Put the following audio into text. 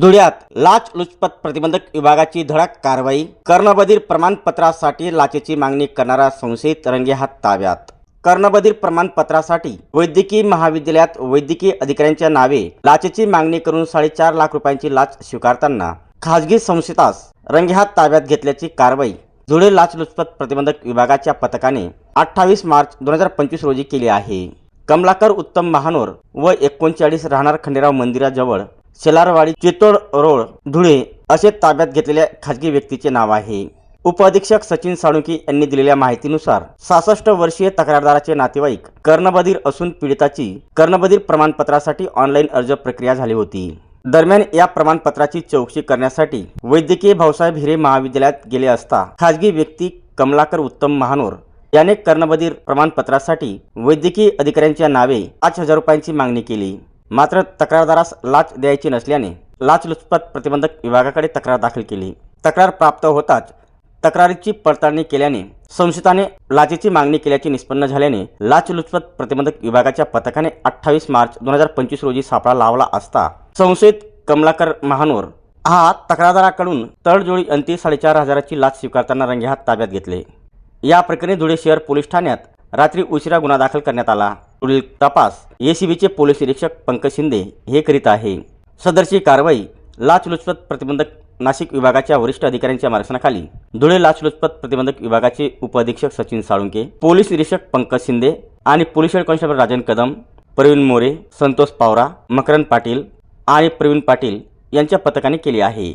धुळ्यात लाच लुचपत प्रतिबंधक विभागाची धडक कारवाई कर्णबधीर प्रमाणपत्रासाठी लाचेची मागणी करणारा संशयित रंगेहात ताब्यात. कर्णबधीर प्रमाणपत्रासाठी वैद्यकीय महाविद्यालयात वैद्यकीय अधिकाऱ्यांच्या नावे लाचेची मागणी करून साडेचार लाख रुपयांची लाच स्वीकारताना खासगी संस्थेस रंगेहात ताब्यात घेतल्याची कारवाई धुळे लाचलुचपत प्रतिबंधक विभागाच्या पथकाने अठ्ठावीस मार्च दोन हजार पंचवीस रोजी केली आहे. कमलाकर उत्तम महानोर व एकोणचाळीस राहणार खंडेराव मंदिराजवळ शेलारवाडी चितोड रोड धुळे असे ताब्यात घेतलेल्या खाजगी व्यक्तीचे नाव आहे. उपअधीक्षक सचिन साळुंकी यांनी दिलेल्या माहितीनुसार सहासष्ट वर्षीय तक्रारदाराचे नातेवाईक कर्णबधीर असून पीडिताची कर्णबधीर प्रमाणपत्रासाठी ऑनलाईन अर्ज प्रक्रिया झाली होती. दरम्यान या प्रमाणपत्राची चौकशी करण्यासाठी वैद्यकीय भाऊसाहेब हिरे महाविद्यालयात गेले असता खाजगी व्यक्ती कमलाकर उत्तम महानोर याने कर्णबधीर प्रमाणपत्रासाठी वैद्यकीय अधिकाऱ्यांच्या नावे पाच हजार रुपयांची मागणी केली. मात्र तक्रारदारास लाच द्यायची नसल्याने लाचलुचपत प्रतिबंधक विभागाकडे तक्रार दाखल केली. तक्रार प्राप्त होताच तक्रारीची पडताळणी केल्याने संशयिताने लाचेची मागणी केल्याचे निष्पन्न झाल्याने लाचलुचपत प्रतिबंधक विभागाच्या पथकाने अठ्ठावीस मार्च दोन हजार पंचवीस रोजी सापळा लावला असता संशयित कमलाकर महानोर हा तक्रारदाराकडून तडजोडी अंती साडेचार हजाराची लाच स्वीकारताना रंगेहात ताब्यात घेतले. या प्रकरणी धुळे शहर पोलीस ठाण्यात रात्री उशिरा गुन्हा दाखल करण्यात आला. पुढील तपास एसीबीचे पोलीस निरीक्षक पंकज शिंदे हे करीत आहे. सदरची कारवाई लाचलुचपत प्रतिबंधक नाशिक विभागाच्या वरिष्ठ अधिकाऱ्यांच्या मार्गदर्शनाखाली धुळे लाचलुचपत प्रतिबंधक विभागाचे उपअधीक्षक सचिन साळुंके पोलीस निरीक्षक पंकज शिंदे आणि police head constable Rajan Kadam Pravin More Santosh Pawara Makrand Patil आणि प्रवीण पाटील यांच्या पथकाने केली आहे.